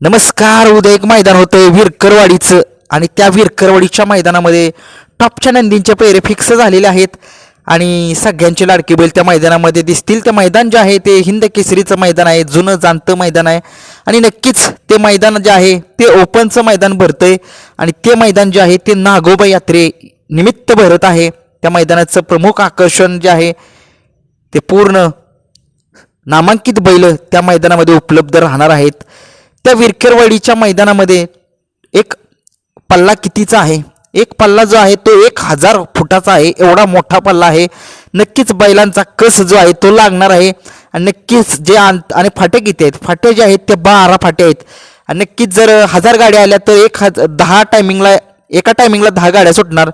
नमस्कार उद्या एक मैदान होतं विरकरवाडीचं. आणि त्या विरकरवाडीच्या मैदानामध्ये टॉपच्या नंदींचे पैरे फिक्स झालेले आहेत. आणि सगळ्यांचे लाडके बैल त्या मैदानामध्ये दिसतील. ते मैदान जे आहे ते हिंद केसरीचं मैदान आहे जुनं जाणतं मैदान आहे. आणि नक्कीच ते मैदान जे आहे ते ओपनचं मैदान भरतंय. आणि ते मैदान जे आहे ते नागोबा यात्रे निमित्त भरत आहे. त्या मैदानाचं प्रमुख आकर्षण जे आहे ते पूर्ण नामांकित बैल त्या मैदानामध्ये उपलब्ध राहणार आहेत. त्या विरखेरवाडीच्या मैदानामध्ये एक पल्ला कितीचा आहे? एक पल्ला जो आहे तो एक हजार फुटाचा आहे. एवढा मोठा पल्ला आहे. नक्कीच बैलांचा कस जो आहे तो लागणार आहे. आणि नक्कीच जे आणि फाटे किती आहेत? फाटे जे आहेत ते बारा फाटे आहेत. आणि नक्कीच जर हजार गाड्या आल्या तर एक हज दहा टायमिंगला एका टायमिंगला दहा गाड्या सुटणार.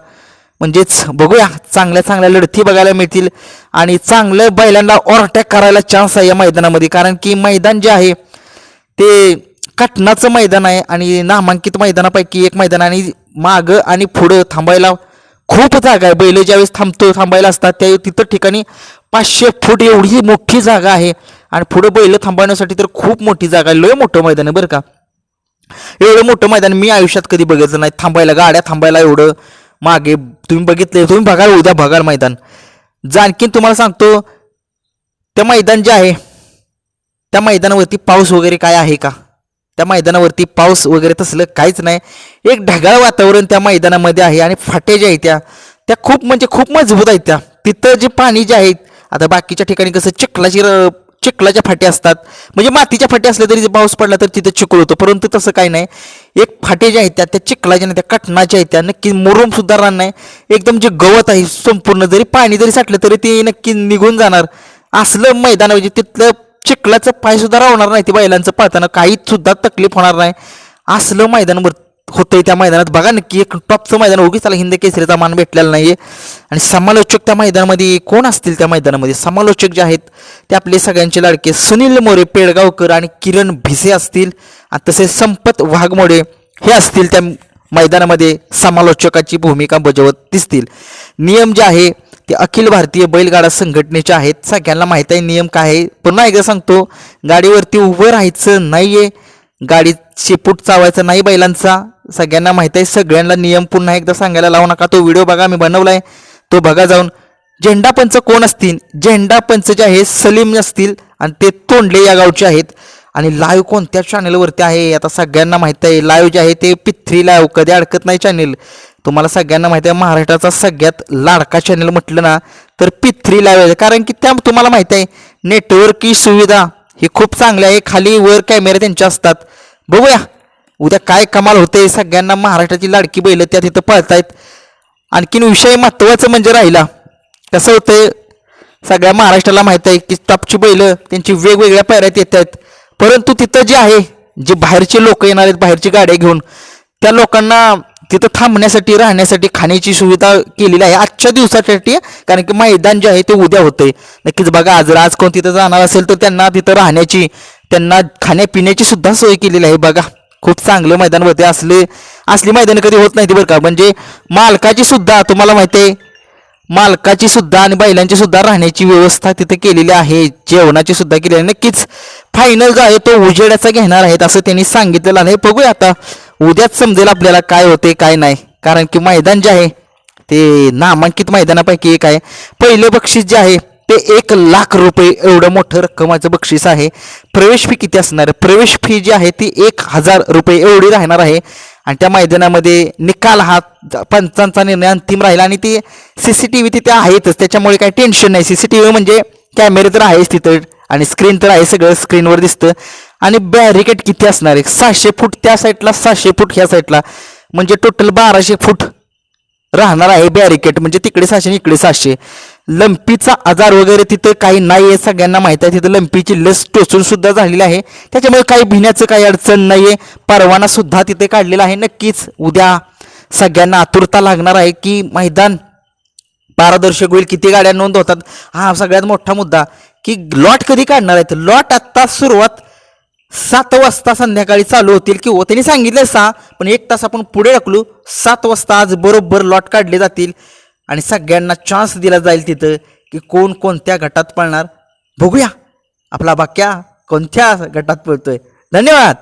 म्हणजेच बघूया चांगल्या चांगल्या लढती बघायला मिळतील. आणि चांगलं बैलांना ओव्हरटॅक करायला चान्स आहे या मैदानामध्ये. कारण की मैदान जे आहे ते कटनाचं मैदान आहे आणि नामांकित मैदानापैकी एक मैदान आणि मागं आणि पुढं थांबायला खूप जागा आहे. बैल ज्यावेळेस थांबतो थांबायला असतात त्या तिथं ठिकाणी पाचशे फूट एवढी मोठी जागा आहे. आणि पुढं बैल थांबवण्यासाठी तर खूप मोठी जागा आहे. लय मोठं मैदान आहे बरं का. एवढं मोठं मैदान मी आयुष्यात कधी बघितलं नाही. थांबायला गाड्या थांबायला एवढं मागे तुम्ही बघितले तुम्ही बघाल उद्या बघाल मैदान. जाणकीन तुम्हाला सांगतो ते मैदान जे आहे त्या मैदानावरती पाऊस वगैरे काय आहे का? त्या मैदानावरती पाऊस वगैरे तसलं काहीच नाही. एक ढगाळ वातावरण त्या मैदानामध्ये आहे आणि फाटे जे आहेत त्या त्या खूप म्हणजे खूप मजबूत आहेत त्या. तिथं जे पाणी जे आहेत आता बाकीच्या ठिकाणी कसं चिखलाची र- चिखलाच्या फाटे असतात. म्हणजे मातीच्या फाटे असले तरी जे पाऊस पडला तर तिथं चिखल होतं. परंतु तसं काही नाही. एक फाटे जे आहेत त्या त्या चिखलाच्या नाही त्या कटणाच्या आहेत त्या. नक्की मुरूम सुद्धा राहणार नाही. एकदम जे गवत आहे संपूर्ण जरी पाणी जरी साठलं तरी ते नक्की निघून जाणार. असलं मैदान म्हणजे तिथलं चिखलाचं पाय सुद्धा राहणार नाही ते बैलांचं पाळताना काहीच सुद्धा तकलीफ होणार नाही. असलं मैदान बर होतंय त्या मैदानात. बघा नक्की एक टॉपचं मैदान उगीच त्याला हिंद केसरीचा मान भेटलेला नाहीये. आणि समालोचक त्या मैदानामध्ये कोण असतील त्या मैदानामध्ये? समालोचक जे आहेत ते आपले सगळ्यांचे लाडके सुनील मोरे पेडगावकर आणि किरण भिसे असतील. आणि तसेच संपत वाघमोडे हे असतील त्या मैदानामध्ये समालोचकाची भूमिका बजावत दिसतील. नियम जे आहे ते अखिल भारतीय बैलगाडा संघटनेचे आहेत. सगळ्यांना माहीत आहे नियम काय आहे. पुन्हा एकदा सांगतो गाडीवरती उभं राहायचं नाही आहे गाडी शेपूट चावायचा नाही बैलांचा. सगळ्यांना माहीत आहे सगळ्यांना नियम पुन्हा एकदा सांगायला लावू नका. तो व्हिडिओ बघा मी बनवलाय. तो बघा जाऊन. झेंडा पंच कोण असतील? झेंडा पंच जे आहे सलीम असतील आणि ते तोंडले या गावचे आहेत. आणि लाईव्ह कोणत्या चॅनलवरती आहे आता सगळ्यांना माहीत आहे. लाईव्ह जे आहे ते पिथ्री लाईव्ह कधी अडकत नाही चॅनेल तुम्हाला सगळ्यांना माहिती आहे महाराष्ट्राचा सगळ्यात लाडका चॅनल म्हटलं ना तर पिथ्री लाईव्ह आहे. कारण की त्या तुम्हाला माहिती आहे नेटवर्कची सुविधा ही खूप चांगली आहे. खाली वर कॅमेरे त्यांचे असतात. बघूया. उद्या काय कमाल होते सगळ्यांना महाराष्ट्राची लाडकी बैल त्या तिथं पळतायत. आणखीन विषय महत्त्वाचं म्हणजे राहिला. कसं होतं सगळ्या महाराष्ट्राला माहीत आहे की टॉपची बैलं त्यांची वेगवेगळ्या पायऱ्यात येत आहेत परंतु तिथं जे आहे जे बाहेरचे लोक येणार आहेत बाहेरची गाड्या घेऊन त्या लोकांना तिथं थांबण्यासाठी राहण्यासाठी खाण्याची सुविधा केलेली आहे आजच्या दिवसासाठी. कारण की मैदान जे आहे ते उद्या होतंय. नक्कीच बघा आज आज कोण तिथं जाणार असेल तर त्यांना तिथं राहण्याची त्यांना खाण्यापिण्याची सुद्धा सोय केलेली आहे बघा. खूप चांगलं मैदान होते असले असली मैदान कधी होत नाही बरं का. म्हणजे मालकाची सुद्धा तुम्हाला माहिती आहे मालकाची सुद्धा आणि बैलांची सुद्धा राहण्याची व्यवस्था तिथे केलेली आहे. जेवणाची सुद्धा केलेली आहे. नक्कीच फायनल जो आहे तो उजेडाचा घेणार आहेत असं त्यांनी सांगितलेलं आहे. बघूया आता उद्याच समजेल आपल्याला काय होते काय नाही. कारण की मैदान जे आहे ते नामांकित मैदानापैकी एक आहे. पहिले बक्षीस जे आहे ते एक लाख रुपये एवढं मोठं रक्कमाचं बक्षीस आहे. प्रवेश फी किती असणार? आहे प्रवेश फी जी आहे ती एक हजार रुपये एवढी राहणार आहे. आणि त्या मैदानामध्ये निकाल हा पंचांचा निर्णय अंतिम राहिला आणि ती सी सी टी व्ही तिथे आहेतच. त्याच्यामुळे काही टेन्शन नाही. सी सी टी व्ही म्हणजे कॅमेरे तर आहेच तिथं आणि स्क्रीन तर आहे सगळं स्क्रीनवर दिसतं. आणि बॅरिकेड किती असणार आहे? सहाशे फूट त्या साईडला सहाशे फूट ह्या साईडला म्हणजे टोटल बाराशे फूट राहणार आहे बॅरिकेड म्हणजे तिकडे सहाशे इकडे सहाशे. लंपीचा आजार वगैरे तिथं काही नाही आहे सगळ्यांना माहिती आहे. तिथं लंपीची लस टोचून सुद्धा झालेली आहे. त्याच्यामुळे काही भिण्याचं काही अडचण नाही आहे परवाना सुद्धा तिथे काढलेला आहे. नक्कीच उद्या सगळ्यांना आतुरता लागणार आहे की मैदान पारदर्शक होईल. किती गाड्या नोंद होतात? हा सगळ्यात मोठा मुद्दा. की लॉट कधी काढणार आहेत? लॉट आत्ता सुरुवात सात वाजता संध्याकाळी चालू होतील किंवा हो, त्यांनी सांगितलं सहा पण एक तास आपण पुढे ढकलू. सात वाजता आज बरोबर लॉट काढले जातील. आणि सगळ्यांना चान्स दिला जाईल तिथं की कोण कोणत्या गटात पळणार. बघूया. आपला बाक्या कोणत्या गटात पळतोय. धन्यवाद.